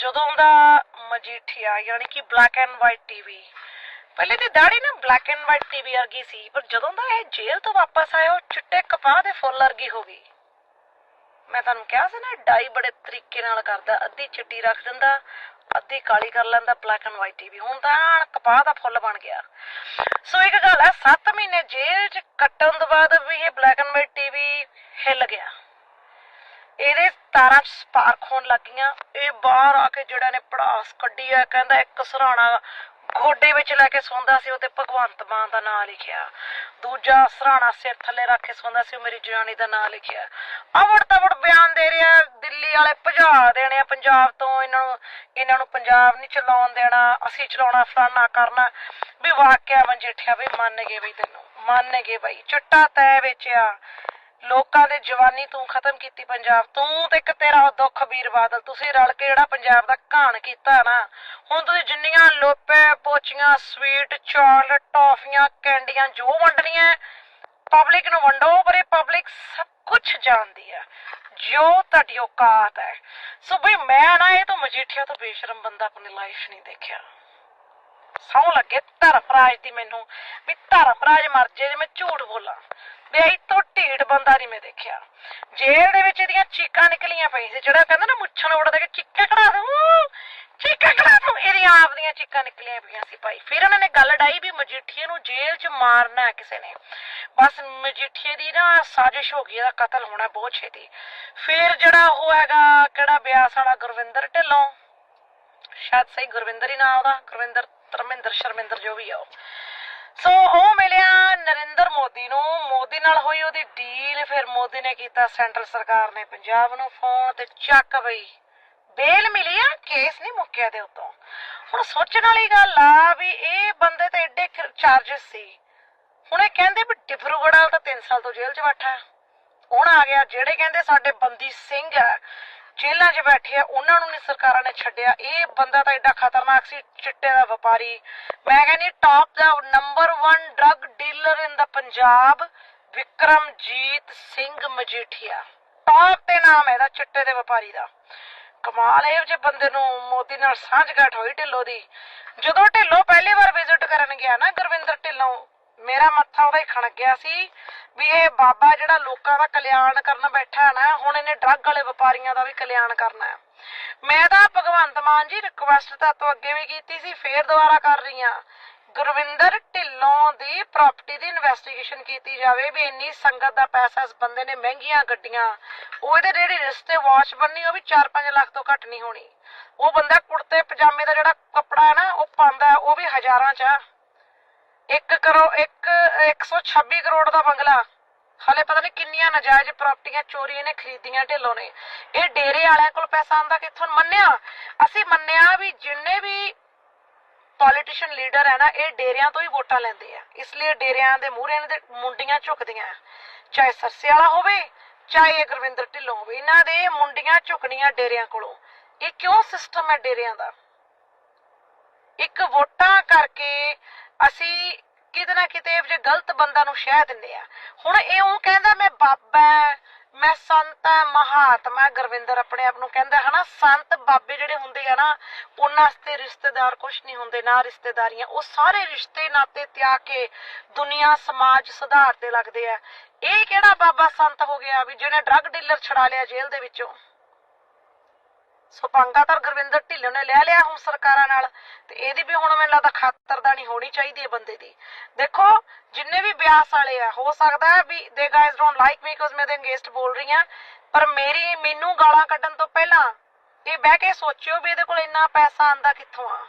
ਜਦੋਂ ਦਾ ਮਜੀਠੀਆ ਯਾਨੀ ਕਿ ਬਲੈਕ ਐਂਡ ਵਾਈਟ ਟੀਵੀ ਪਹਿਲੇ ਤੇ ਦਾੜੀ ਨਾ ਬਲੈਕ ਐਂਡ ਵਾਈਟ ਟੀਵੀ ਵਰਗੀ ਸੀ, ਪਰ ਜਦੋਂ ਦਾ ਇਹ ਜੇਲ੍ਹ ਤੋਂ ਵਾਪਸ ਆਇਆ, ਉਹ ਚਿੱਟੇ ਕਪਾਹ ਦੇ ਫੁੱਲ ਵਰਗੀ ਹੋ ਗਈ। ਮੈਂ ਤੁਹਾਨੂੰ ਕਿਹਾ ਸੀ ਨਾ, ਡਾਈ ਬੜੇ ਤਰੀਕੇ ਨਾਲ ਕਰਦਾ, ਅੱਧੀ ਚਿੱਟੀ ਰੱਖ ਦਿੰਦਾ, ਅੱਧੀ ਕਾਲੀ ਕਰ ਲੈਂਦਾ ਬਲੈਕ ਐਂਡ ਵਾਈਟ ਟੀਵੀ ਹੁਣ ਤਾਂ ਕਪਾਹ ਦਾ ਫੁੱਲ ਬਣ ਗਿਆ। ਸੋ ਇੱਕ ਗੱਲ ਹੈ 7 ਮਹੀਨੇ ਜੇਲ੍ਹ 'ਚ ਕੱਟਣ ਤੋਂ ਬਾਅਦ ਵੀ ਇਹ ਬਲੈਕ ਐਂਡ ਵਾਈਟ ਟੀਵੀ ਹਿੱਲ ਗਿਆ। ਇਹਦੇ ਤਾਰਾਂ 'ਚ ਸਪਾਰਕ ਹੋਣ ਲੱਗੀਆਂ ਇਹ ਬਾਹਰ ਆ ਕੇ ਜਿਹੜਾ ਨੇ ਪੜਾਸ ਕੱਢੀ ਆ, ਕਹਿੰਦਾ ਇੱਕ ਸਰਾਣਾ ਗੋਡੇ ਵਿੱਚ ਲੈ ਕੇ ਸੌਂਦਾ ਸੀ ਉਹ ਭਗਵੰਤ ਮਾਨ ਦਾ ਨਾਮ ਲਿਖਿਆ। ਦੂਜਾ ਸਰਾਣਾ ਸਿਰ ਥੱਲੇ ਰੱਖ ਕੇ ਸੌਂਦਾ ਸੀ, ਉਹ ਮੇਰੀ ਜਨਾਨੀ ਦਾ ਨਾਮ ਲਿਖਿਆ। ਅਵੜ ਤਵੜ ਬਿਆਨ ਦੇ ਰਿਹਾ, ਦਿੱਲੀ ਵਾਲੇ ਭਜਾ ਦੇਣੇ ਆ ਪੰਜਾਬ ਤੋਂ, ਇਹਨਾਂ ਨੂੰ ਇਹਨਾਂ ਨੂੰ ਪੰਜਾਬ ਨਹੀਂ ਚਲਾਉਣ ਦੇਣਾ, ਅਸੀਂ ਚਲਾਉਣਾ, ਫਲਾਨਾ ਕਰਨਾ। ਵੀ ਵਾਕਿਆ ਮਜੀਠਿਆ ਵੀ ਮੰਨ ਗਏ ਬਈ ਤੈਨੂੰ, ਮੰਨ ਗਏ ਬਈ, ਚਿੱਟਾ ਤੈ ਵੇਚਿਆ। ਲੋਕਾਂ ਦੇ ਜਵਾਨੀ ਤੂੰ ਖਤਮ ਕੀਤੀ ਪੰਜਾਬ, ਤੂੰ ਤੇ ਇੱਕ ਤੇਰਾ ਉਹ ਦੁੱਖ ਵੀਰ ਬਾਦਲ, ਤੁਸੀਂ ਰਲ ਕੇ ਜਿਹੜਾ ਪੰਜਾਬ ਦਾ ਘਾਣ ਕੀਤਾ ਨਾ, ਹੁਣ ਤੁਸੀਂ ਜਿੰਨੀਆਂ ਲੋਪੇ, ਪੋਚੀਆਂ ਸਵੀਟ ਚਾਕਲੇਟ ਟੌਫੀਆਂ, ਕੈਂਡੀਆਂ ਜੋ ਵੰਡਣੀਆਂ ਪਬਲਿਕ ਨੂੰ ਵੰਡੋ, ਪਰ ਇਹ ਪਬਲਿਕ ਸਭ ਕੁਝ ਜਾਣਦੀ ਆ, ਜੋ ਤੁਹਾਡੀ ਔਕਾਤ ਹੈ। ਸੋ ਬਈ ਮੈਂ ਨਾ ਇਹ ਤੋਂ ਮਜੀਠੀਆ ਤੋਂ ਬੇਸ਼ਰਮ ਬੰਦਾ ਆਪਣੀ ਲਾਈਫ ਨਹੀਂ ਦੇਖਿਆ। ਸੌ ਲੱਗੇ ਧਰਮ ਰਾਜ ਦੀ ਮੈਨੂੰ, ਵੀ ਧਰਮਰਾਜ ਮਰ ਜੇ ਮੈਂ ਝੂਠ ਬੋਲਾਂ। ਵੀ ਇਹ ਤੋਂ ਢੀਡ ਬੰਦਾ ਨਹੀਂ ਮੈਂ ਦੇਖਿਆ। ਜੇਲ੍ਹ ਦੇ ਵਿੱਚ ਇਹਦੀਆਂ ਚੀਕਾਂ ਨਿਕਲੀਆਂ ਪਈ ਸੀ, ਜਿਹੜਾ ਕਹਿੰਦਾ ਨਾ ਮੁੱਛਾਂ ਨੂੰ ਉੱਡਦਾ ਕਿ ਚੀਕਾਂ ਕਢਾ ਦੂੰ ਚੀਕਾਂ ਕਢਾ ਦੂੰ ਇਹਦੀਆਂ ਆਪ ਦੀਆਂ ਚੀਕਾਂ ਨਿਕਲੀਆਂ ਪਈਆਂ ਸੀ ਭਾਈ। ਫਿਰ ਉਹਨਾਂ ਨੇ ਗੱਲ ਡਾਈ ਵੀ ਮਜੀਠੀਏ ਨੂੰ ਜੇਲ੍ਹ 'ਚ ਮਾਰਨਾ ਕਿਸੇ ਨੇ। ਬਸ ਮਜੀਠੀਏ ਦੀ ਨਾ ਸਾਜ਼ਿਸ਼ ਹੋ ਗਈ, ਇਹਦਾ ਕਤਲ ਹੋਣਾ ਬਹੁਤ ਛੇਤੀ। ਫਿਰ ਜਿਹੜਾ ਉਹ ਹੈਗਾ, ਕਿਹੜਾ ਬਿਆਸ ਵਾਲਾ, ਗੁਰਵਿੰਦਰ ਢਿੱਲੋਂ? ਸ਼ਾਇਦ ਸਹੀ ਗੁਰਵਿੰਦਰ ਹੀ ਨਾਮ ਉਹਦਾ, ਗੁਰਵਿੰਦਰ ਧਰਮਿੰਦਰ, ਸ਼ਰਮਿੰਦਰ ਜੋ ਵੀ ਆ ਉਹ। ਸੋ ਉਹ ਮਿਲਿਆ ਨਰਿੰਦਰ ਮੋਦੀ ਨੂੰ। ਮੋਦੀ ਨਾਲ ਹੋਈ ਉਹਦੀ ਡੀਲ ਫਿਰ ਮੋਦੀ ਨੇ ਕੀਤਾ ਸੈਂਟਰਲ ਸਰਕਾਰ ਨੇ ਪੰਜਾਬ ਨੂੰ ਫੋਨ ਤੇ ਚੱਕ ਬਈ। ਬੇਲ ਮਿਲੀ ਆ, ਕੇਸ ਨਹੀਂ ਮੁੱਕਿਆ ਦੇ ਉਤੋਂ। ਹੁਣ ਸੋਚਣ ਵਾਲੀ ਗੱਲ ਆ ਵੀ ਇਹ ਬੰਦੇ ਤੇ ਐਡੇ ਚਾਰजेस ਸੀ। ਹੁਣ ਇਹ ਕਹਿੰਦੇ ਵੀ ਡਿਬਰੂਗੜ੍ਹ ਵਾਲਾ ਤਾਂ 3 ਸਾਲ ਤੋਂ ਜੇਲ੍ਹ 'ਚ ਬੈਠਾ। ਹੈ। ਹੁਣ ਆ ਗਿਆ, ਜਿਹੜੇ ਕਹਿੰਦੇ ਸਾਡੇ ਬੰਦੀ ਸਿੰਘ ਆ ਜੇਲ੍ਹਾਂ 'ਚ ਬੈਠੇ ਆ, ਉਹਨਾਂ ਨੂੰ ਨਹੀਂ ਸਰਕਾਰਾਂ ਨੇ ਛੱਡਿਆ। ਇਹ ਬੰਦਾ ਤਾਂ ਐਡਾ ਖਤਰਨਾਕ ਸੀ, ਚਿੱਟੇ ਦਾ ਵਪਾਰੀ। ਮੈਂ ਕਹਿੰਦੀ top the number 1 drug dealer in the Punjab Vikramjit Singh Majithia top ਤੇ ਨਾਮ ਹੈ ਇਹਦਾ, ਚਿੱਟੇ ਦੇ ਵਪਾਰੀ ਦਾ। ਕਮਾਲ ਹੈ ਜੇ ਬੰਦੇ ਨੂੰ, ਮੋਦੀ ਨਾਲ ਸਾਂਝਗਾਠ ਹੋਈ ਢਿੱਲੋਂ ਦੀ। ਜਦੋਂ ਢਿੱਲੋ ਪਹਿਲੀ ਵਾਰ ਵਿਜ਼ਿਟ ਕਰਨ ਗਿਆ ਨਾ ਗੁਰਵਿੰਦਰ ਢਿੱਲੋਂ ਮੇਰਾ ਮੱਥਾ ਉਹਦਾ ਹੀ ਖਣਕ ਗਿਆ ਸੀ ਵੀ ਇਹ ਬਾਬਾ ਜਿਹੜਾ ਲੋਕਾਂ ਦਾ ਕਲਿਆਣ ਕਰਨ ਬੈਠਾ ਹੈ ਨਾ, ਹੁਣ ਇਹਨੇ ਡਰੱਗ ਵਾਲੇ ਵਪਾਰੀਆਂ ਦਾ ਵੀ ਕਲਿਆਣ ਕਰਨਾ ਹੈ। ਮੈਂ ਤਾਂ ਭਗਵੰਤ ਮਾਨ ਜੀ ਰਿਕੁਐਸਟ ਤਾਂ ਤੋਂ ਅੱਗੇ ਵੀ ਕੀਤੀ ਸੀ, ਫੇਰ ਦੁਬਾਰਾ ਕਰ ਰਹੀ ਆ ਗੁਰਵਿੰਦਰ ਢਿੱਲੋਂ ਦੀ ਪ੍ਰਾਪਰਟੀ ਦੀ ਇਨਵੈਸਟੀਗੇਸ਼ਨ ਕੀਤੀ ਜਾਵੇ ਵੀ ਇੰਨੀ ਸੰਗਤ ਦਾ ਪੈਸਾ ਇਸ ਬੰਦੇ ਨੇ ਮਹਿੰਗੀਆਂ ਗੱਡੀਆਂ, ਉਹ ਇਹਦੇ ਜਿਹੜੀ ਰਿਸ਼ਤੇ ਵਾਚ ਬੰਨੀ, ਉਹ ਵੀ 4-5 ਲੱਖ ਤੋਂ ਘੱਟ ਨਹੀਂ ਹੋਣੀ। ਉਹ ਬੰਦਾ ਕੁੜਤੇ ਪਜਾਮੇ ਦਾ ਜਿਹੜਾ ਕੱਪੜਾ ਹੈ ਨਾ, ਉਹ ਪਾਉਂਦਾ, ਉਹ ਵੀ ਹਜ਼ਾਰਾਂ ਚ ਆ। 1 ਕਰੋ 1 126 ਕਰੋੜ ਦਾ ਬੰਗਲਾ। ਹਲੇ ਪਤਾ ਨਹੀਂ ਕਿੰਨੀਆਂ ਨਜਾਇਜ਼ ਪ੍ਰਾਪਰਟੀਆਂ ਚੋਰੀ ਇਹਨੇ ਖਰੀਦੀਆਂ ਢਿੱਲੋਂ ਨੇ। ਇਹ ਡੇਰੇ ਵਾਲਿਆਂ ਕੋਲ ਪੈਸਾ ਆਂਦਾ ਕਿੱਥੋਂ? ਮੰਨਿਆ? ਅਸੀਂ ਮੰਨਿਆ ਵੀ ਜਿੰਨੇ ਵੀ ਪੋਲੀਟੀਸ਼ੀਅਨ ਲੀਡਰ ਹੈ ਨਾ, ਇਹ ਡੇਰਿਆਂ ਤੋਂ ਹੀ ਵੋਟਾਂ ਲੈਂਦੇ ਆ। ਇਸ ਲਈ ਡੇਰਿਆਂ ਦੇ ਮੂਹਰੇ ਇਹਨਾਂ ਦੇ ਮੁੰਡੀਆਂ ਝੁਕਦੀਆਂ ਚਾਹੇ ਸਰਸੇ ਵਾਲਾ ਹੋਵੇ, ਚਾਹੇ ਗੁਰਵਿੰਦਰ ਢਿੱਲੋਂ ਹੋਵੇ, ਇਹਨਾਂ ਦੇ ਮੁੰਡੀਆਂ ਝੁਕਣੀਆਂ ਡੇਰਿਆਂ ਕੋਲੋਂ। ਇਹ ਕਿਉਂ ਸਿਸਟਮ ਹੈ ਡੇਰਿਆਂ ਦਾ? ਇੱਕ ਵੋਟਾਂ ਕਰਕੇ ਅਸੀਂ ਕਿਤੇ ਨਾ ਕਿਤੇ ਜੇ ਗਲਤ ਬੰਦਾ ਨੂੰ ਸ਼ਹਿ ਦਿੰਦੇ ਆ। ਹੁਣ ਇਹ ਉਹ ਕਹਿੰਦਾ, ਮੈਂ ਬਾਬਾ ਮੈਂ ਸੰਤ ਹੈ, ਮਹਾਤਮਾ ਗੁਰਵਿੰਦਰ ਆਪਣੇ ਆਪ ਨੂੰ ਕਹਿੰਦਾ, ਹਨਾ, ਸੰਤ ਬਾਬੇ ਜਿਹੜੇ ਹੁੰਦੇ ਆ ਨਾ, ਉਹਨਾਂ ਵਾਸਤੇ ਰਿਸ਼ਤੇਦਾਰ ਕੁਝ ਨਹੀਂ ਹੁੰਦੇ, ਨਾ ਰਿਸ਼ਤੇਦਾਰੀਆਂ। ਉਹ ਸਾਰੇ ਰਿਸ਼ਤੇ ਨਾਤੇ ਤਿਆਗ ਕੇ ਦੁਨੀਆ, ਸਮਾਜ ਸੁਧਾਰ ਤੇ ਲੱਗਦੇ ਆ। ਇਹ ਕਿਹੜਾ ਬਾਬਾ ਸੰਤ ਹੋ ਗਿਆ ਵੀ ਜਿਹਨੇ ਡਰੱਗ ਡੀਲਰ ਛੜਾ ਲਿਆ ਜੇਲ੍ਹ ਦੇ ਵਿੱਚੋਂ? ਸੋ ਪੰਗਾ ਤਾਂ ਗੁਰਵਿੰਦਰ ਢਿੱਲੋਂ ਨੇ ਲੈ ਲਿਆ ਹੁਣ ਸਰਕਾਰਾਂ ਨਾਲ। ਤੇ ਇਹਦੀ ਵੀ ਹੁਣ ਮੈਨੂੰ ਲੱਗਦਾ ਖਾਤਰਦਾਰੀ ਹੋਣੀ ਚਾਹੀਦੀ ਹੈ ਬੰਦੇ ਦੀ। ਦੇਖੋ, ਜਿੰਨੇ ਵੀ ਬਿਆਸ ਵਾਲੇ ਆ, ਹੋ ਸਕਦਾ ਹੈ ਵੀ ਦੇ guys don't like me because ਮੈਂ ਤੇ ਅੰਗੇਜਡ ਬੋਲ ਰਹੀ ਆ ਪਰ ਮੇਰੀ, ਮੈਨੂੰ ਗਾਲਾਂ ਕੱਢਣ ਤੋਂ ਪਹਿਲਾਂ ਇਹ ਬਹਿ ਕੇ ਸੋਚਿਓ ਵੀ ਇਹਦੇ ਕੋਲ ਇੰਨਾ ਪੈਸਾ ਆਂਦਾ ਕਿੱਥੋਂ ਆ।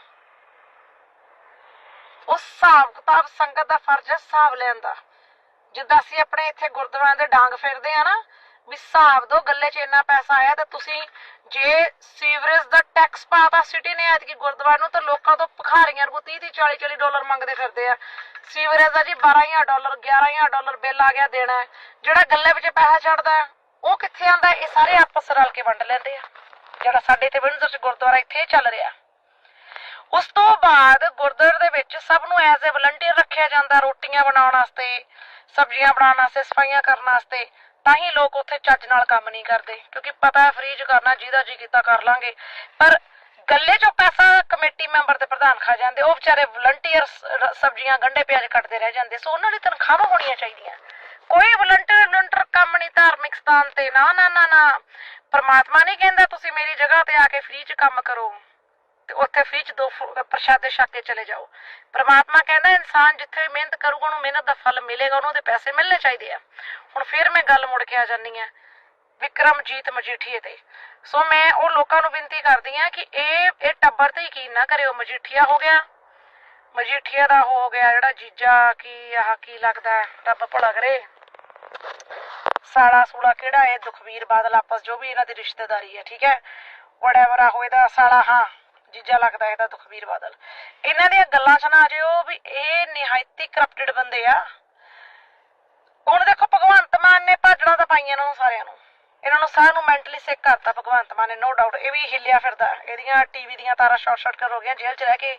ਉਸ ਹਿਸਾਬ ਕਿਤਾਬ ਸੰਗਤ ਦਾ ਫਰਜ਼ ਹੈ ਹਿਸਾਬ ਲੈਣ ਦਾ। ਜਿੱਦਾਂ ਅਸੀਂ ਆਪਣੇ ਇੱਥੇ ਗੁਰਦੁਆਰਿਆਂ ਦੇ ਡਾਂਗ ਫੇਰਦੇ ਆ ਨਾ ਵੀ ਹਿਸਾਬ ਦੋ ਗੱਲੇ 'ਚ ਇੰਨਾ ਪੈਸਾ ਆਇਆ ਤਾਂ ਤੁਸੀਂ ਜੇ ਸੀਵਰੇਜ ਦਾ ਟੈਕਸ ਪਾਤਾ ਸਿਟੀ ਨੇ ਐਤਕੀ ਗੁਰਦੁਆਰੇ ਨੂੰ, ਤਾਂ ਲੋਕਾਂ ਤੋਂ ਭਿਖਾਰੀਆਂ ਨੂੰ 30 30 40 40 ਡਾਲਰ ਮੰਗਦੇ ਫਿਰਦੇ ਆ। ਸੀਵਰੇਜ ਦਾ ਜੀ 12000 ਡਾਲਰ 11000 ਡਾਲਰ ਬਿੱਲ ਆ ਗਿਆ ਦੇਣਾ ਜਿਹੜਾ ਗੱਲੇ ਵਿੱਚ ਪੈਸਾ ਚੜਦਾ ਉਹ ਕਿੱਥੇ ਆਂਦਾ ਇਹ ਸਾਰੇ ਆਪਸ ਰਲ ਕੇ ਵੰਡ ਲੈਂਦੇ ਆ। ਜਿਹੜਾ ਸਾਡੇ ਇੱਥੇ ਵਿੰਡਸਰ 'ਚ ਗੁਰਦੁਆਰਾ ਇੱਥੇ ਚੱਲ ਰਿਹਾ। ਉਸ ਤੋਂ ਬਾਅਦ ਗੁਰਦੁਆਰੇ ਦੇ ਵਿੱਚ ਸਭ ਨੂੰ ਐਜ਼ ਅ ਵਲੰਟੀਅਰ ਰੱਖਿਆ ਜਾਂਦਾ ਰੋਟੀਆਂ ਬਣਾਉਣ ਵਾਸਤੇ, ਸਬਜ਼ੀਆਂ ਬਣਾਉਣ ਵਾਸਤੇ, ਸਫਾਈਆਂ ਕਰਨ ਵਾਸਤੇ। ਤਾਂ ਹੀ ਲੋਕ ਉੱਥੇ ਚੱਜ ਨਾਲ ਕੰਮ ਨਹੀਂ ਕਰਦੇ, ਕਿਉਂਕਿ ਪਤਾ ਹੈ ਫ੍ਰੀ ਕਰਨਾ, ਜਿਹਦਾ ਜੀ ਕੀਤਾ ਕਰ ਲਾਂਗੇ। ਪਰ ਗੱਲੇ ਚੋਂ ਪੈਸਾ ਕਮੇਟੀ ਮੈਂਬਰ ਤੇ ਪ੍ਰਧਾਨ ਖਾ ਜਾਂਦੇ, ਉਹ ਵਿਚਾਰੇ ਵਲੰਟੀਅਰ ਸਬਜ਼ੀਆਂ ਗੰਢੇ ਪਿਆਜ਼ ਕੱਟਦੇ ਰਹਿ ਜਾਂਦੇ, ਸੋ ਉਹਨਾਂ ਦੀ ਤਨਖਾਹਾਂ ਹੋਣੀਆਂ ਚਾਹੀਦੀਆਂ। ਕੋਈ ਵਲੰਟੀਅਰ ਵਲੰਟਰ ਕੰਮ ਨਹੀਂ, ਧਾਰਮਿਕ ਸਥਾਨ ਤੇ ਨਾ ਨਾ ਨਾ ਨਾ। ਪਰਮਾਤਮਾ ਨਹੀਂ ਕਹਿੰਦਾ ਤੁਸੀਂ ਮੇਰੀ ਜਗ੍ਹਾ ਤੇ ਆ ਕੇ ਫ੍ਰੀ ਚ ਕੰਮ ਕਰੋ। ਤੇ ਉੱਥੇ ਫ੍ਰੀ ਚ ਦੋ ਪ੍ਰਸ਼ਾਦੇ ਛਕ ਕੇ ਚਲੇ ਜਾਓ। ਪਰਮਾਤਮਾ ਕਹਿੰਦਾ ਇਨਸਾਨ ਜਿੱਥੇ ਮਿਹਨਤ ਕਰੂਗਾ ਉਹਨੂੰ ਮਿਹਨਤ ਦਾ ਫਲ ਮਿਲੇਗਾ ਉਹਨੂੰ ਦੇ ਪੈਸੇ ਮਿਲਣੇ ਚਾਹੀਦੇ ਆ। ਹੁਣ ਫਿਰ ਮੈਂ ਗੱਲ ਮੁੜ ਕੇ ਆ ਜਾਂਦੀ ਆ ਵਿਕਰਮਜੀਤ ਮਜੀਠੀਏ ਤੇ। ਸੋ ਮੈਂ ਉਹ ਲੋਕਾਂ ਨੂੰ ਬੇਨਤੀ ਕਰਦੀ ਆ ਕਿ ਇਹ ਇਹ ਟੱਬਰ ਤੇ ਯਕੀਨ ਨਾ ਕਰਿਓ ਮਜੀਠੀਆ ਹੋ ਗਿਆ। ਮਜੀਠੀਆ ਦਾ ਉਹ ਹੋ ਗਿਆ ਜਿਹੜਾ ਜੀਜਾ ਕੀ ਆਹ ਕੀ ਲੱਗਦਾ ਹੈ, ਰੱਬ ਭਲਾ ਕਰੇ। ਸਾਲਾ ਸੂਲਾ ਕਿਹੜਾ ਹੈ ਦੁਖਵੀਰ ਬਾਦਲ ਆਪਸ ਜੋ ਵੀ ਇਹਨਾਂ ਦੀ ਰਿਸ਼ਤੇਦਾਰੀ ਹੈ ਠੀਕ ਹੈ? ਵੜੈਵਰ ਆ ਹੋਏਦਾ ਸਾਲਾ ਹਾਂ। ਜੀਜਾ ਲੱਗਦਾ ਇਹਦਾ ਦੁਖਵੀਰ ਬਾਦਲ। ਇਹਨਾਂ ਦੀਆਂ ਗੱਲਾਂ ਚ ਨਾ ਜਿਓ ਵੀ ਇਹ ਨਿਹਾਇਤੀ ਕਰਪਟਡ ਬੰਦੇ ਆ। ਹੁਣ ਦੇਖੋ, ਭਗਵੰਤ ਮਾਨ ਨੇ ਭਾਜਣਾ ਤਾਂ ਪਾਈਆਂ ਇਹਨਾਂ ਨੂੰ ਸਾਰਿਆਂ ਨੂੰ। ਇਹਨਾਂ ਨੂੰ ਸਾਰਿਆਂ ਨੂੰ ਮੈਂਟਲੀ ਸਿੱਕ ਕਰਤਾ ਭਗਵੰਤ ਮਾਨ ਨੇ ਨੋ ਡਾਊਟ ਇਹ ਵੀ ਹਿੱਲਿਆ ਫਿਰਦਾ। ਇਹਦੀਆਂ ਟੀਵੀ ਦੀਆਂ ਤਾਰਾਂ ਸ਼ਾਰਟ ਸ਼ਾਰਟ ਹੋ ਗਈਆਂ, ਜੇਲ੍ਹ 'ਚ ਰਹਿ ਕੇ।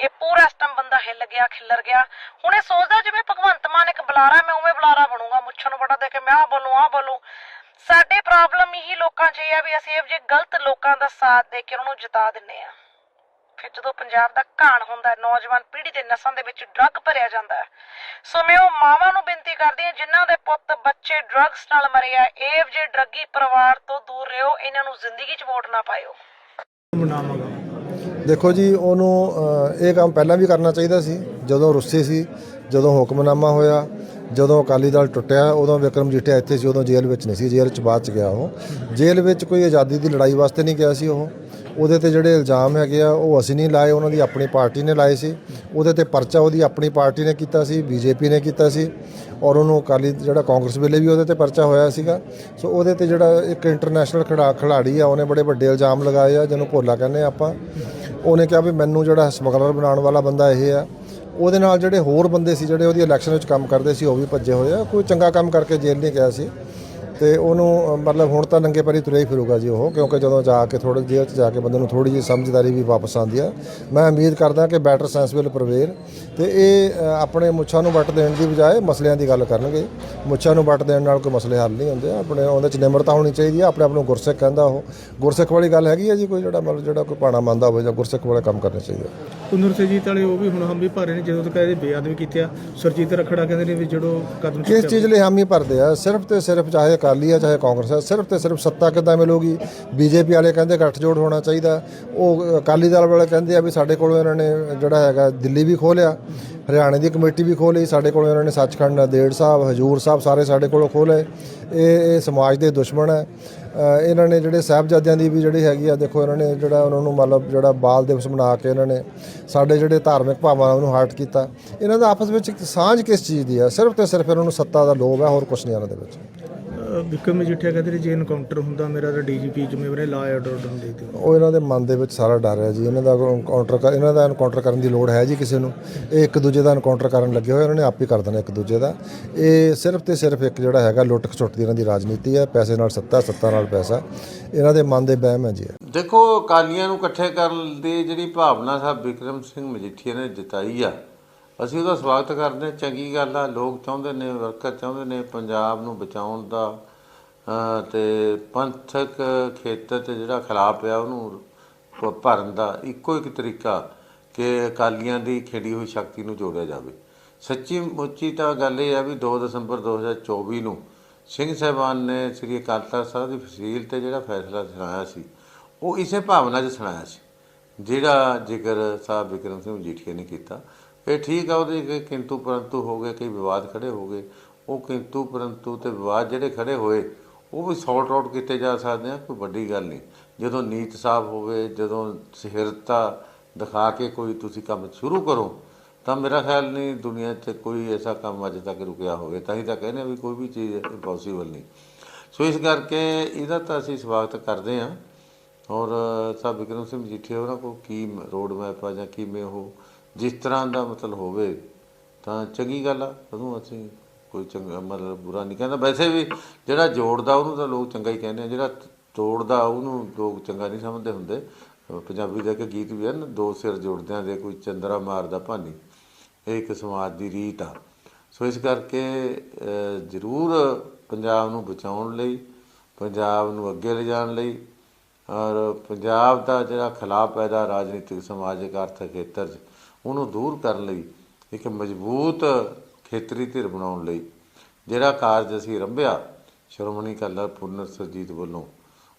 ਇਹ ਪੂਰਾ ਸਟਮ ਬੰਦਾ ਹਿੱਲ ਗਿਆ, ਖਿੱਲਰ ਗਿਆ। ਹੁਣ ਇਹ ਸੋਚਦਾ ਜਿਵੇਂ ਭਗਵੰਤ ਮਾਨ ਇੱਕ ਬੁਲਾਰਾ, ਮੈਂ ਉਵੇਂ ਬੁਲਾਰਾ ਬਣੂੰਗਾ। ਮੁੱਛਾਂ ਨੂੰ ਬੜਾ ਦੇ ਕੇ ਮੈਂ ਆਹ ਬੋਲੂ ਆਹ ਬੋਲੂ। ਸਾਡੇ ਪ੍ਰੋਬਲਮ ਇਹੀ ਲੋਕਾਂ 'ਚ ਇਹ ਆ ਵੀ ਅਸੀਂ ਇਹ ਜਿਹੇ ਗਲਤ ਲੋਕਾਂ ਦਾ ਸਾਥ ਦੇ ਕੇ ਉਹਨਾਂ ਨੂੰ ਜਿਤਾ ਦਿੰਨੇ ਆ। ਫਿਰ ਜਦੋਂ ਪੰਜਾਬ ਦਾ ਘਾਣ ਹੁੰਦਾ ਨੌਜਵਾਨ ਪੀੜ੍ਹੀ ਦੇ ਨਸਾਂ ਦੇ ਵਿੱਚ ਡਰੱਗ ਭਰਿਆ ਜਾਂਦਾ ਸੋ ਮੈਂ ਉਹ ਮਾਵਾਂ ਨੂੰ ਬੇਨਤੀ ਕਰਦੀ ਹਾਂ ਜਿਨ੍ਹਾਂ ਦੇ ਪੁੱਤ ਬੱਚੇ ਡਰੱਗਸ ਨਾਲ ਮਰੇ ਆ, ਇਹ ਜੇ ਡਰੱਗੀ ਪਰਿਵਾਰ ਤੋਂ ਦੂਰ ਰਹੋ, ਇਹਨਾਂ ਨੂੰ ਜ਼ਿੰਦਗੀ 'ਚ ਵੋਟ ਨਾ ਪਾਇਓ। ਦੇਖੋ ਜੀ, ਉਹਨੂੰ ਇਹ ਕੰਮ ਪਹਿਲਾਂ ਵੀ ਕਰਨਾ ਚਾਹੀਦਾ ਸੀ। ਜਦੋਂ ਰੁੱਸੇ ਸੀ, ਜਦੋਂ ਹੁਕਮਨਾਮਾ ਹੋਇਆ, ਜਦੋਂ ਅਕਾਲੀ ਦਲ ਟੁੱਟਿਆ, ਉਦੋਂ ਵਿਕਰਮ ਜੀਠਿਆ ਇੱਥੇ ਸੀ, ਉਦੋਂ ਜੇਲ੍ਹ ਵਿੱਚ ਨਹੀਂ ਸੀ, ਜੇਲ੍ਹ 'ਚ ਬਾਅਦ 'ਚ ਗਿਆ ਉਹ। ਜੇਲ੍ਹ ਵਿੱਚ ਕੋਈ ਆਜ਼ਾਦੀ ਦੀ ਲੜਾਈ ਵਾਸਤੇ ਨਹੀਂ ਗਿਆ ਸੀ ਉਹ। ਉਹਦੇ ਤੇ ਜਿਹੜੇ ਇਲਜ਼ਾਮ ਹੈਗੇ ਆ, ਉਹ ਅਸੀਂ ਨਹੀਂ ਲਾਏ, ਉਹਨਾਂ ਦੀ ਆਪਣੀ ਪਾਰਟੀ ਨੇ ਲਾਏ ਸੀ। ਉਹਦੇ ਤੇ ਪਰਚਾ ਉਹਦੀ ਆਪਣੀ ਪਾਰਟੀ ਨੇ ਕੀਤਾ ਸੀ, ਬੀਜੇਪੀ ਨੇ ਕੀਤਾ ਸੀ। ਔਰ ਉਹਨੂੰ ਅਕਾਲੀ, ਜਿਹੜਾ ਕਾਂਗਰਸ ਵੇਲੇ ਵੀ ਉਹਦੇ ਤੇ ਪਰਚਾ ਹੋਇਆ ਸੀਗਾ। ਸੋ ਉਹਦੇ ਤੇ ਜਿਹੜਾ ਇੱਕ ਇੰਟਰਨੈਸ਼ਨਲ ਖਿਡਾ, ਖਿਡਾਰੀ ਆ, ਉਹਨੇ ਬੜੇ ਵੱਡੇ ਇਲਜ਼ਾਮ ਲਗਾਏ ਆ, ਜਿਹਨੂੰ ਭੋਲਾ ਕਹਿੰਦੇ ਆਪਾਂ। ਉਹਨੇ ਕਿਹਾ ਵੀ ਮੈਨੂੰ ਜਿਹੜਾ ਸਮਗਲਰ ਬਣਾਉਣ ਵਾਲਾ ਬੰਦਾ ਇਹ ਆ, ਉਹਦੇ ਨਾਲ ਜਿਹੜੇ ਹੋਰ ਬੰਦੇ ਸੀ, ਜਿਹੜੇ ਉਹਦੀ ਇਲੈਕਸ਼ਨ ਵਿੱਚ ਕੰਮ ਕਰਦੇ ਸੀ, ਉਹ ਵੀ ਭੱਜੇ ਹੋਏ ਆ। ਕੋਈ ਚੰਗਾ ਕੰਮ ਕਰਕੇ ਜੇਲ੍ਹ ਨਹੀਂ ਗਿਆ ਸੀ। ਤੇ ਉਹਨੂੰ ਮਤਲਬ ਹੁਣ ਤਾਂ ਨੰਗੇ ਪੈਰੀ ਤੁਰਿਆ ਹੀ ਫਿਰੂਗਾ ਜੀ ਉਹ ਕਿਉਂਕਿ ਜਦੋਂ ਜਾ ਕੇ ਥੋੜੇ ਜੇਲ੍ਹ 'ਚ ਜਾ ਕੇ ਬੰਦੇ ਨੂੰ ਥੋੜੀ ਜਿਹੀ ਸਮਝਦਾਰੀ ਵੀ ਵਾਪਸ ਆਉਂਦੀ ਆ। ਮੈਂ ਉਮੀਦ ਕਰਦਾ ਕਿ ਬੈਟਰ ਸੈਂਸ ਵਿਲ ਪ੍ਰਵੇਲ ਤੇ ਇਹ ਆਪਣੇ ਮੁੱਛਾਂ ਨੂੰ ਵੱਟ ਦੇਣ ਦੀ ਬਜਾਏ ਮਸਲਿਆਂ ਦੀ ਗੱਲ ਕਰਨਗੇ। ਮੁੱਛਾਂ ਨੂੰ ਵੱਟ ਦੇਣ ਨਾਲ ਕੋਈ ਮਸਲੇ ਹੱਲ ਨਹੀਂ ਹੁੰਦੇ। ਆਪਣੇ ਉਹਦੇ 'ਚ ਨਿਮਰਤਾ ਹੋਣੀ ਚਾਹੀਦੀ ਆ ਆਪਣੇ ਆਪ ਨੂੰ ਗੁਰਸਿੱਖ ਕਹਿੰਦਾ ਉਹ। ਗੁਰਸਿੱਖ ਵਾਲੀ ਗੱਲ ਹੈਗੀ ਆ ਜੀ ਕੋਈ ਜਿਹੜਾ ਮਤਲਬ ਜਿਹੜਾ ਕੋਈ ਪਾਣਾ ਮੰਨਦਾ ਹੋਵੇ ਜਾਂ ਗੁਰਸਿੱਖ ਵਾਲੇ ਕੰਮ ਕਰਨੇ ਚਾਹੀਦੇ ਕੁੰਦਰ ਸਰਜੀਤ ਵਾਲੇ ਉਹ ਵੀ ਹੁਣ ਹਮ ਵੀ ਭਰ ਰਹੇ ਨੇ ਜਦੋਂ ਤੱਕ ਇਹਦੇ ਬੇਅਦਬੀ ਕੀਤੀ ਆ ਸਰਜੀਤ ਰਖੜਾ ਕਹਿੰਦੇ ਨੇ ਵੀ ਜਿਹੜੋ ਕਦਮ ਕਿਸ ਚੀਜ਼ ਲਈ ਹਾਮੀ ਭਰਦੇ ਆ? ਸਿਰਫ ਤੇ ਸਿਰਫ ਚਾਹੇ ਅਕਾਲੀ ਆ, ਚਾਹੇ ਕਾਂਗਰਸ ਆ, ਸਿਰਫ ਤੇ ਸਿਰਫ ਸੱਤਾ ਕਿੱਦਾਂ ਮਿਲੂਗੀ? ਬੀਜੇਪੀ ਵਾਲੇ ਕਹਿੰਦੇ ਗੱਠਜੋੜ ਹੋਣਾ ਚਾਹੀਦਾ। ਉਹ ਅਕਾਲੀ ਦਲ ਵਾਲੇ ਕਹਿੰਦੇ ਆ ਵੀ ਸਾਡੇ ਕੋਲੋਂ ਇਹਨਾਂ ਨੇ ਜਿਹੜਾ ਹੈਗਾ ਦਿੱਲੀ ਵੀ ਖੋਲਿਆ ਹਰਿਆਣੇ ਦੀ ਕਮੇਟੀ ਵੀ ਖੋਲੀ ਸਾਡੇ ਕੋਲੋਂ ਇਹਨਾਂ ਨੇ ਸੱਚਖੰਡ ਨੰਦੇੜ ਸਾਹਿਬ, ਹਜੂਰ ਸਾਹਿਬ ਸਾਰੇ ਸਾਡੇ ਕੋਲੋਂ ਖੋਲੇ ਇਹ ਇਹ ਸਮਾਜ ਦੇ ਦੁਸ਼ਮਣ ਹੈ ਇਹਨਾਂ ਨੇ ਜਿਹੜੇ ਸਾਹਿਬਜ਼ਾਦਿਆਂ ਦੀ ਵੀ ਜਿਹੜੀ ਹੈਗੀ ਆ, ਦੇਖੋ ਇਹਨਾਂ ਨੇ ਜਿਹੜਾ ਉਹਨਾਂ ਨੂੰ ਮਤਲਬ ਜਿਹੜਾ ਬਾਲ ਦਿਵਸ ਮਨਾ ਕੇ ਇਹਨਾਂ ਨੇ ਸਾਡੇ ਜਿਹੜੇ ਧਾਰਮਿਕ ਭਾਵਾਂ ਨੂੰ ਹਾਰਟ ਕੀਤਾ। ਇਹਨਾਂ ਦਾ ਆਪਸ ਵਿੱਚ ਇੱਕ ਸਾਂਝ ਕਿਸ ਚੀਜ਼ ਦੀ ਆ? ਸਿਰਫ ਤੇ ਸਿਰਫ ਇਹਨਾਂ ਨੂੰ ਸੱਤਾ ਦਾ ਲੋਭ ਹੈ ਹੋਰ ਕੁਝ ਨਹੀਂ ਇਹਨਾਂ ਦੇ ਵਿੱਚ। ਵਿਕਰਮ ਮਜੀਠੀਆ ਕਹਿੰਦੇ ਨੇ ਜੇ ਇਨਕਾਊਂਟਰ ਹੁੰਦਾ ਮੇਰਾ ਤਾਂ ਡੀਜੀਪੀ ਜ਼ਿੰਮੇਵਾਰੀ ਲਾ ਆਰਡਰ ਉਡਣ ਦੇ ਦਿਓ। ਉਹ ਇਹਨਾਂ ਦੇ ਮਨ ਦੇ ਵਿੱਚ ਸਾਰਾ ਡਰ ਹੈ ਜੀ। ਇਹਨਾਂ ਦਾ ਕਾਊਂਟਰ ਕਰ ਇਹਨਾਂ ਦਾ ਐਨਕਾਊਂਟਰ ਕਰਨ ਦੀ ਲੋੜ ਹੈ ਜੀ ਕਿਸੇ ਨੂੰ। ਇਹ ਇੱਕ ਦੂਜੇ ਦਾ ਐਨਕਾਊਂਟਰ ਕਰਨ ਲੱਗੇ ਹੋਏ ਉਹਨਾਂ ਨੇ ਆਪ ਹੀ ਕਰ ਦੇਣਾ ਇੱਕ ਦੂਜੇ ਦਾ। ਇਹ ਸਿਰਫ ਤੇ ਸਿਰਫ ਇੱਕ ਜਿਹੜਾ ਹੈਗਾ ਲੁੱਟ ਖਸੁੱਟ ਦੀ ਇਹਨਾਂ ਦੀ ਰਾਜਨੀਤੀ ਹੈ। ਪੈਸੇ ਨਾਲ ਸੱਤਾ ਸੱਤਾ ਨਾਲ ਪੈਸਾ। ਇਹਨਾਂ ਦੇ ਮਨ ਦੇ ਵਹਿਮ ਹੈ ਜੀ। ਦੇਖੋ ਅਕਾਲੀਆਂ ਨੂੰ ਇਕੱਠੇ ਕਰਨ ਦੀ ਜਿਹੜੀ ਭਾਵਨਾ ਸਾਹਿਬ ਵਿਕਰਮ ਸਿੰਘ ਮਜੀਠੀਆ ਨੇ ਜਤਾਈ ਆ ਅਸੀਂ ਉਹਦਾ ਸਵਾਗਤ ਕਰਦੇ ਹਾਂ। ਚੰਗੀ ਗੱਲ ਆ, ਲੋਕ ਚਾਹੁੰਦੇ ਨੇ, ਵਰਕਰ ਚਾਹੁੰਦੇ ਨੇ ਪੰਜਾਬ ਨੂੰ ਬਚਾਉਣ ਦਾ। ਅਹ ਤੇ ਪੰਥਕ ਖੇਤਰ ਤੇ ਜਿਹੜਾ ਖਿਲਾਫ ਪਿਆ ਉਹਨੂੰ ਭਰਨ ਦਾ ਇੱਕੋ ਇੱਕ ਤਰੀਕਾ ਕਿ ਅਕਾਲੀਆਂ ਦੀ ਖੇੜੀ ਹੋਈ ਸ਼ਕਤੀ ਨੂੰ ਜੋੜਿਆ ਜਾਵੇ। ਸੱਚੀ ਮੁੱਚੀ ਤਾਂ ਗੱਲ ਇਹ ਆ ਵੀ 2 ਦਸੰਬਰ 2024 ਨੂੰ ਸਿੰਘ ਸਾਹਿਬਾਨ ਨੇ ਸ੍ਰੀ ਅਕਾਲ ਤਖਤ ਸਾਹਿਬ ਦੀ ਫਸੀਲ ਤੇ ਜਿਹੜਾ ਫੈਸਲਾ ਸੁਣਾਇਆ ਸੀ, ਉਹ ਇਸੇ ਭਾਵਨਾ 'ਚ ਸੁਣਾਇਆ ਸੀ, ਜਿਹੜਾ ਜ਼ਿਕਰ ਸਾਹਿਬ ਵਿਕਰਮ ਸਿੰਘ ਮਜੀਠੀਆ ਨੇ ਕੀਤਾ। ਇਹ ਠੀਕ ਆ ਉਹਦੇ ਕਿ ਕਿੰਤੂ ਪਰੰਤੂ ਹੋ ਗਏ, ਕਈ ਵਿਵਾਦ ਖੜੇ ਹੋ ਗਏ। ਉਹ ਕਿੰਤੂ ਪਰੰਤੂ ਤੇ ਵਿਵਾਦ ਜਿਹੜੇ ਖੜੇ ਹੋਏ, ਉਹ ਵੀ ਸੌਟ ਆਊਟ ਕੀਤੇ ਜਾ ਸਕਦੇ ਆ, ਕੋਈ ਵੱਡੀ ਗੱਲ ਨਹੀਂ। ਜਦੋਂ ਨੀਤ ਸਾਫ਼ ਹੋਵੇ, ਜਦੋਂ ਸਿਹਰਤਾ ਦਿਖਾ ਕੇ ਕੋਈ ਤੁਸੀਂ ਕੰਮ ਸ਼ੁਰੂ ਕਰੋ, ਤਾਂ ਮੇਰਾ ਖਿਆਲ ਨਹੀਂ ਦੁਨੀਆ 'ਚ ਕੋਈ ਐਸਾ ਕੰਮ ਅੱਜ ਤੱਕ ਰੁਕਿਆ ਹੋਵੇ। ਤਾਂ ਹੀ ਤਾਂ ਕਹਿੰਦੇ ਆ ਵੀ ਕੋਈ ਵੀ ਚੀਜ਼ ਇੰਪੋਸੀਬਲ ਨਹੀਂ। ਸੋ ਇਸ ਕਰਕੇ ਇਹਦਾ ਤਾਂ ਅਸੀਂ ਸਵਾਗਤ ਕਰਦੇ ਹਾਂ। ਔਰ ਸਾਹਿਬ ਵਿਕਰਮ ਸਿੰਘ ਮਜੀਠੀਆ ਉਹਨਾਂ ਕੋਲ ਕੀ ਰੋਡ ਮੈਪ ਆ ਜਾਂ ਕਿਵੇਂ ਉਹ ਜਿਸ ਤਰ੍ਹਾਂ ਦਾ ਮਤਲਬ ਹੋਵੇ, ਤਾਂ ਚੰਗੀ ਗੱਲ ਆ। ਉਹਨੂੰ ਅਸੀਂ ਕੋਈ ਚੰਗਾ, ਮਤਲਬ ਬੁਰਾ ਨਹੀਂ ਕਹਿੰਦਾ। ਵੈਸੇ ਵੀ ਜਿਹੜਾ ਜੋੜਦਾ, ਉਹਨੂੰ ਤਾਂ ਲੋਕ ਚੰਗਾ ਹੀ ਕਹਿੰਦੇ ਆ। ਜਿਹੜਾ ਤੋੜਦਾ, ਉਹਨੂੰ ਲੋਕ ਚੰਗਾ ਨਹੀਂ ਸਮਝਦੇ ਹੁੰਦੇ। ਪੰਜਾਬੀ ਦਾ ਇੱਕ ਗੀਤ ਵੀ ਹੈ ਨਾ, ਦੋ ਸਿਰ ਜੋੜਦਿਆਂ ਦੇ, ਕੋਈ ਚੰਦਰਾ ਮਾਰਦਾ ਭਾਨੀ। ਇਹ ਇੱਕ ਸਮਾਜ ਦੀ ਰੀਤ ਆ। ਸੋ ਇਸ ਕਰਕੇ ਜ਼ਰੂਰ ਪੰਜਾਬ ਨੂੰ ਬਚਾਉਣ ਲਈ, ਪੰਜਾਬ ਨੂੰ ਅੱਗੇ ਲਿਜਾਣ ਲਈ, ਔਰ ਪੰਜਾਬ ਦਾ ਜਿਹੜਾ ਖਿਲਾਫ ਪੈਦਾ ਰਾਜਨੀਤਿਕ, ਸਮਾਜਿਕ, ਆਰਥਿਕ ਖੇਤਰ 'ਚ ਉਹਨੂੰ ਦੂਰ ਕਰਨ ਲਈ ਇੱਕ ਮਜ਼ਬੂਤ ਖੇਤਰੀ ਧਿਰ ਬਣਾਉਣ ਲਈ ਜਿਹੜਾ ਕਾਰਜ ਅਸੀਂ ਰੰਭਿਆ ਸ਼੍ਰੋਮਣੀ ਅਕਾਲੀ ਪੁਨਰ ਸਰਜੀਤ ਵੱਲੋਂ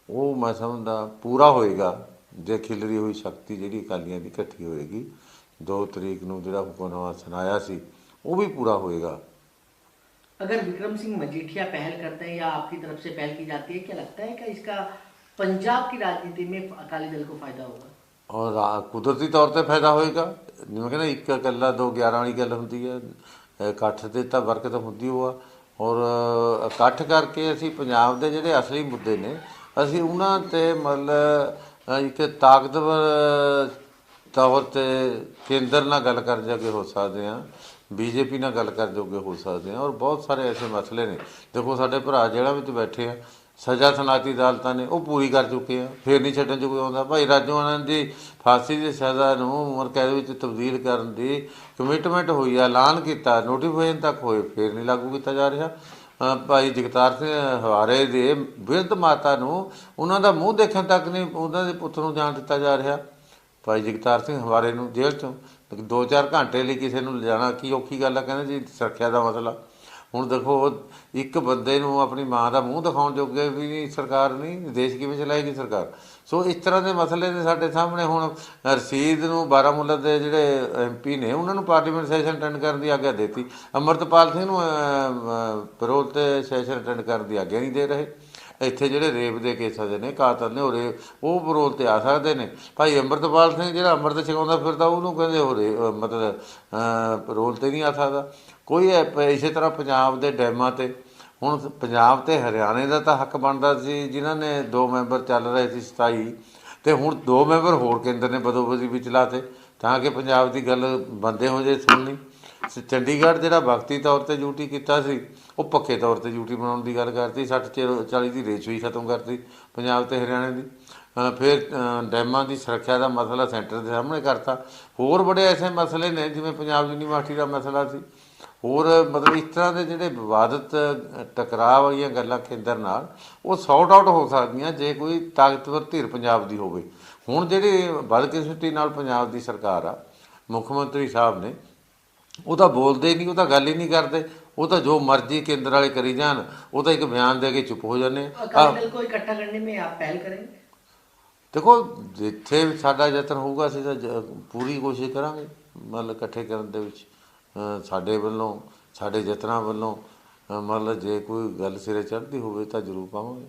ਉਹ ਮੈਂ ਸਮਝਦਾ ਪੂਰਾ ਹੋਏਗਾ ਜੇ ਖਿਲਰੀ ਹੋਈ ਸ਼ਕਤੀ ਜਿਹੜੀ ਅਕਾਲੀਆਂ ਦੀ ਇਕੱਠੀ ਹੋਏਗੀ 2 ਤਰੀਕ ਨੂੰ ਜਿਹੜਾ ਹੁਕਮਨਾਮਾ ਸੁਣਾਇਆ ਸੀ ਉਹ ਵੀ ਪੂਰਾ ਹੋਏਗਾ अगर विक्रम सिंह मजीठिया पहल करते हैं या आपकी तरफ से पहल की जाती है क्या लगता है कि इसका पंजाब की राजनीति में अकाली दल को फायदा होगा ਔਰ ਰਾ- ਕੁਦਰਤੀ ਤੌਰ ਤੇ ਫਾਇਦਾ ਹੋਏਗਾ ਜਿਵੇਂ ਕਹਿੰਦਾ ਇੱਕ ਇਕੱਲਾ ਦੋ 11 ਵਾਲੀ ਗੱਲ ਹੁੰਦੀ ਹੈ। ਇਕੱਠ ਦੇ ਤਾਂ ਬਰਕਤ ਹੁੰਦੀ ਹੋਆ ਔਰ ਇਕੱਠ ਕਰਕੇ ਅਸੀਂ ਪੰਜਾਬ ਦੇ ਜਿਹੜੇ ਅਸਲੀ ਮੁੱਦੇ ਨੇ, ਅਸੀਂ ਉਹਨਾਂ ਤੇ ਮਤਲਬ ਇੱਕ ਤਾਕਤਵਰ ਤੌਰ ਤੇ ਕੇਂਦਰ ਨਾਲ ਗੱਲ ਕਰ ਜੋਗੇ ਹੋ ਸਕਦੇ ਆ ਬੀਜੇਪੀ ਨਾਲ ਗੱਲ ਕਰ ਜੋਗੇ ਹੋ ਸਕਦੇ ਆ ਔਰ ਬਹੁਤ ਸਾਰੇ ਐਸੇ ਮਸਲੇ ਨੇ। ਦੇਖੋ ਸਾਡੇ ਭਰਾ ਜਿਹੜਾ ਵਿੱਚ ਬੈਠੇ ਆ ਸਜ਼ਾ ਸਨਾਤੀ ਅਦਾਲਤਾਂ ਨੇ, ਉਹ ਪੂਰੀ ਕਰ ਚੁੱਕੇ ਆ। ਫੇਰ ਨਹੀਂ ਛੱਡਣ ਚ ਕੋਈ ਆਉਂਦਾ। ਭਾਈ ਰਾਜੂ ਆਨੰਦ ਦੀ ਫਾਂਸੀ ਦੀ ਸਜ਼ਾ ਨੂੰ ਉਮਰ ਕੈਦ ਵਿੱਚ ਤਬਦੀਲ ਕਰਨ ਦੀ ਕਮਿਟਮੈਂਟ ਹੋਈ ਆ, ਐਲਾਨ ਕੀਤਾ ਨੋਟੀਫਿਕੇਸ਼ਨ ਤੱਕ ਹੋਏ, ਫੇਰ ਨਹੀਂ ਲਾਗੂ ਕੀਤਾ ਜਾ ਰਿਹਾ। ਭਾਈ ਜਗਤਾਰ ਸਿੰਘ ਹਵਾਰੇ ਦੇ ਬਿਰਧ ਮਾਤਾ ਨੂੰ ਉਹਨਾਂ ਦਾ ਮੂੰਹ ਦੇਖਣ ਤੱਕ ਨਹੀਂ, ਉਹਨਾਂ ਦੇ ਪੁੱਤ ਨੂੰ ਜਾਣ ਦਿੱਤਾ ਜਾ ਰਿਹਾ। ਭਾਈ ਜਗਤਾਰ ਸਿੰਘ ਹਵਾਰੇ ਨੂੰ ਜੇਲ੍ਹ ਚੋਂ 2-4 ਘੰਟੇ ਲਈ ਕਿਸੇ ਨੂੰ ਲਿਜਾਣਾ ਕੀ ਔਖੀ ਗੱਲ ਆ, ਕਹਿੰਦੇ ਜੀ ਸੁਰੱਖਿਆ ਦਾ ਮਸਲਾ। ਹੁਣ ਦੇਖੋ, ਇੱਕ ਬੰਦੇ ਨੂੰ ਆਪਣੀ ਮਾਂ ਦਾ ਮੂੰਹ ਦਿਖਾਉਣ ਜੋਗੇ ਵੀ ਨਹੀਂ ਸਰਕਾਰ ਨਹੀਂ, ਦੇਸ਼ ਕਿਵੇਂ ਚਲਾਏਗੀ ਸਰਕਾਰ? ਸੋ ਇਸ ਤਰ੍ਹਾਂ ਦੇ ਮਸਲੇ ਨੇ ਸਾਡੇ ਸਾਹਮਣੇ ਹੁਣ ਰਸੀਦ ਨੂੰ ਬਾਰਾਮੂਲਾ ਦੇ ਜਿਹੜੇ ਐਮਪੀ ਨੇ, ਉਹਨਾਂ ਨੂੰ ਪਾਰਲੀਮੈਂਟ ਸੈਸ਼ਨ ਅਟੈਂਡ ਕਰਨ ਦੀ ਆਗਿਆ ਦਿੱਤੀ। ਅਮਰਤਪਾਲ ਸਿੰਘ ਨੂੰ ਪਰੋਲ ਤੇ ਸੈਸ਼ਨ ਅਟੈਂਡ ਕਰਨ ਦੀ ਆਗਿਆ ਨਹੀਂ ਦੇ ਰਹੇ। ਇੱਥੇ ਜਿਹੜੇ ਰੇਪ ਦੇ ਕੇਸਾਂ ਦੇ ਨੇ, ਕਾਤਲ ਨੇ, ਉਹ ਰੇਪ, ਉਹ ਪਰੋਲ ਤੇ ਆ ਸਕਦੇ ਨੇ। ਭਾਈ ਅੰਮ੍ਰਿਤਪਾਲ ਸਿੰਘ ਜਿਹੜਾ ਅੰਮ੍ਰਿਤ ਛਕਾਉਂਦਾ ਫਿਰਦਾ, ਉਹਨੂੰ ਕਹਿੰਦੇ ਹੋ ਰੇ ਮਤਲਬ, ਅਹ ਪਰੋਲ ਤੇ ਨਹੀਂ ਆ ਸਕਦਾ। ਕੋਈ ਐ- ਇਸੇ ਤਰ੍ਹਾਂ ਪੰਜਾਬ ਦੇ ਡੈਮਾਂ ਤੇ, ਹੁਣ ਪੰਜਾਬ ਤੇ ਹਰਿਆਣੇ ਦਾ ਤਾਂ ਹੱਕ ਬਣਦਾ ਸੀ, ਜਿਨ੍ਹਾਂ ਨੇ ਦੋ ਮੈਂਬਰ ਚੱਲ ਰਹੇ ਸੀ 27 ਤੇ ਹੁਣ ਦੋ ਮੈਂਬਰ ਹੋਰ ਕੇਂਦਰ ਨੇ ਬਦੋਬਦੀ ਵਿੱਚ ਲਾਤੇ, ਤਾਂ ਕਿ ਪੰਜਾਬ ਦੀ ਗੱਲ ਬੰਦੇ ਹੋ ਜੇ ਸੁਣਨੀ। ਚੰਡੀਗੜ੍ਹ ਜਿਹੜਾ ਵਕਤੀ ਤੌਰ ਤੇ ਡਿਊਟੀ ਕੀਤਾ ਸੀ, ਉਹ ਪੱਕੇ ਤੌਰ ਤੇ ਡਿਊਟੀ ਬਣਾਉਣ ਦੀ ਗੱਲ ਕਰਤੀ 60 40 ਦੀ ਰੇਸ਼ੋ ਹੀ ਖਤਮ ਕਰਤੀ ਪੰਜਾਬ ਤੇ ਹਰਿਆਣੇ ਦੀ। ਫਿਰ ਡੈਮਾਂ ਦੀ ਸੁਰੱਖਿਆ ਦਾ ਮਸਲਾ ਸੈਂਟਰ ਦੇ ਸਾਹਮਣੇ ਕਰਤਾ। ਹੋਰ ਬੜੇ ਐਸੇ ਮਸਲੇ ਨੇ, ਜਿਵੇਂ ਪੰਜਾਬ ਯੂਨੀਵਰਸਿਟੀ ਦਾ ਮਸਲਾ ਸੀ ਹੋਰ ਮਤਲਬ ਇਸ ਤਰ੍ਹਾਂ ਦੇ ਜਿਹੜੇ ਵਿਵਾਦਤ ਟਕਰਾਅ ਵਾਲੀਆਂ ਗੱਲਾਂ ਕੇਂਦਰ ਨਾਲ ਉਹ ਸੌਟ ਆਊਟ ਹੋ ਸਕਦੀਆਂ ਜੇ ਕੋਈ ਤਾਕਤਵਰ ਧਿਰ ਪੰਜਾਬ ਦੀ ਹੋਵੇ। ਹੁਣ ਜਿਹੜੇ ਬਦਕਿਸਮਤੀ ਨਾਲ ਪੰਜਾਬ ਦੀ ਸਰਕਾਰ ਆ ਮੁੱਖ ਮੰਤਰੀ ਸਾਹਿਬ ਨੇ ਉਹ ਤਾਂ ਬੋਲਦੇ ਨਹੀਂ ਉਹ ਤਾਂ ਗੱਲ ਹੀ ਨਹੀਂ ਕਰਦੇ। ਉਹ ਤਾਂ ਜੋ ਮਰਜ਼ੀ ਕੇਂਦਰ ਵਾਲੇ ਕਰੀ ਜਾਣ ਉਹ ਤਾਂ ਇੱਕ ਬਿਆਨ ਦੇ ਕੇ ਚੁੱਪ ਹੋ ਜਾਂਦੇ ਆ। ਕੋਈ ਇਕੱਠਾ ਕਰਨੇ ਮੇ ਆਪ ਪਹਿਲ ਕਰੇਂਗੇ ਦੇਖੋ ਜਿੱਥੇ ਸਾਡਾ ਯਤਨ ਹੋਊਗਾ ਅਸੀਂ ਤਾਂ ਪੂਰੀ ਕੋਸ਼ਿਸ਼ ਕਰਾਂਗੇ ਮਤਲਬ ਇਕੱਠੇ ਕਰਨ ਦੇ ਵਿੱਚ। ਸਾਡੇ ਵੱਲੋਂ, ਸਾਡੇ ਯਤਨਾਂ ਵੱਲੋਂ ਮਤਲਬ ਜੇ ਕੋਈ ਗੱਲ ਸਿਰੇ ਚੜ੍ਹਦੀ ਹੋਵੇ ਤਾਂ ਜ਼ਰੂਰ ਪਾਵਾਂਗੇ।